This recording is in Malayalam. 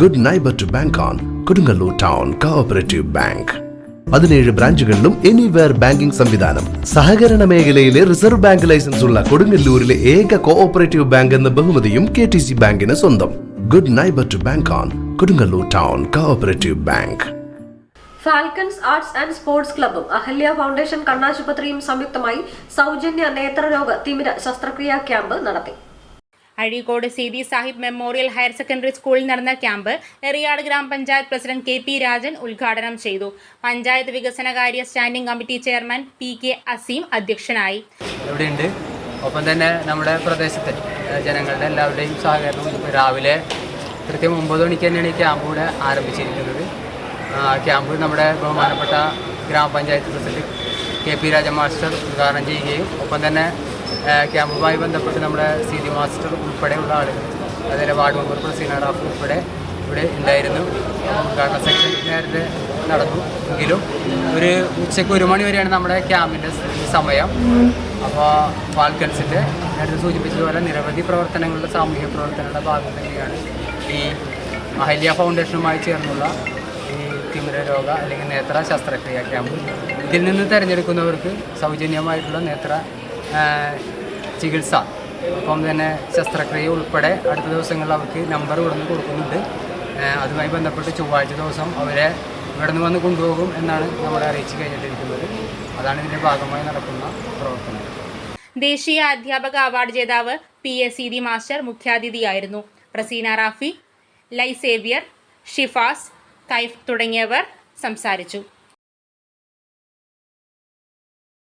Good neighbour to bank on Kodungallur town cooperative bank പതിനേഴ് ബ്രാഞ്ചുകളിലും എനിവെയർ ബാങ്കിംഗ് സംവിധാനം. സഹകരണ മേഖലയിലെ റിസർവ് ബാങ്ക് ലൈസൻസ് ഉള്ള കൊടുങ്ങല്ലൂരിലെ ഏക കോഓപ്പറേറ്റീവ് ബാങ്ക് എന്ന ബഹുമതിയും കെ ടി സി ബാങ്കിന് സ്വന്തം. Good neighbour to bank on Kodungallur town cooperative bank Falcons arts and sports ക്ലബ്ബും Ahalya foundation കണ്ണാശുപത്രിയും സംയുക്തമായി സൗജന്യ നേത്രരോഗ തിമിര ശസ്ത്രക്രിയാ ക്യാമ്പ് നടത്തി. Azhikode C B Sahib memorial higher secondary സ്കൂളിൽ നടന്ന ക്യാമ്പ് എറിയാട് ഗ്രാമപഞ്ചായത്ത് പ്രസിഡന്റ് കെ പി രാജൻ ഉദ്ഘാടനം ചെയ്തു. പഞ്ചായത്ത് വികസനകാര്യ standing committee chairman P K Azeem അധ്യക്ഷനായി. ഇവിടെയുണ്ട്. ഒപ്പം തന്നെ നമ്മുടെ പ്രദേശത്തെ ജനങ്ങളുടെ എല്ലാവരുടെയും സഹകരണം രാവിലെ കൃത്യം ഒമ്പത് മണിക്ക് തന്നെയാണ് ഈ ക്യാമ്പ് ഇവിടെ ആരംഭിച്ചിരിക്കുന്നത്. ക്യാമ്പ് നമ്മുടെ ബഹുമാനപ്പെട്ട ഗ്രാമപഞ്ചായത്ത് president K P Raja master ഉദ്ഘാടനം ചെയ്യുകയും ഒപ്പം തന്നെ ക്യാമ്പുമായി ബന്ധപ്പെട്ട് നമ്മുടെ സി ഡി മാസ്റ്റർ ഉൾപ്പെടെയുള്ള ആളുകൾ അതുപോലെ വാർഡ് മെമ്പർ പ്രസീന ഉൾപ്പെടെ ഇവിടെ ഉണ്ടായിരുന്നു. ഉദ്ഘാടന സെക്ഷൻ നേരത്തെ നടന്നു. എങ്കിലും ഒരു ഉച്ചയ്ക്ക് ഒരു മണി വരെയാണ് നമ്മുടെ ക്യാമ്പിന്റെ സമയം. അപ്പോൾ ഫാൽക്കൺസിന്റെ നേരത്തെ സൂചിപ്പിച്ചതുപോലെ നിരവധി പ്രവർത്തനങ്ങളുടെ സാമൂഹ്യ പ്രവർത്തനങ്ങളുടെ ഭാഗം തന്നെയാണ് ഈ അഹല്യ ഫൗണ്ടേഷനുമായി ചേർന്നുള്ള ഈ തിമിര രോഗ അല്ലെങ്കിൽ നേത്ര ശസ്ത്രക്രിയ ക്യാമ്പ്. ഇതിൽ നിന്ന് തിരഞ്ഞെടുക്കുന്നവർക്ക് സൗജന്യമായിട്ടുള്ള നേത്ര ചികിത്സ. ഒപ്പം തന്നെ ശസ്ത്രക്രിയ ഉൾപ്പെടെ അടുത്ത ദിവസങ്ങളിൽ അവർക്ക് നമ്പർ ഇവിടെ നിന്ന് കൊടുക്കുന്നുണ്ട് അതുമായി ബന്ധപ്പെട്ട് ചൊവ്വാഴ്ച ദിവസം അവരെ ഇവിടെ നിന്ന് വന്ന് കൊണ്ടുപോകും എന്നാണ് നമ്മളെ അറിയിച്ച് കഴിഞ്ഞിട്ടിരിക്കുന്നത്. അതാണ് ഇതിന്റെ ഭാഗമായി നടക്കുന്ന പ്രവർത്തനം. ദേശീയ അധ്യാപക അവാർഡ് ജേതാവ് P S C D master മുഖ്യാതിഥിയായിരുന്നു. Praseena Rafi ലൈസേവിയർ ഷിഫാസ് കൈഫ് തുടങ്ങിയവർ സംസാരിച്ചു.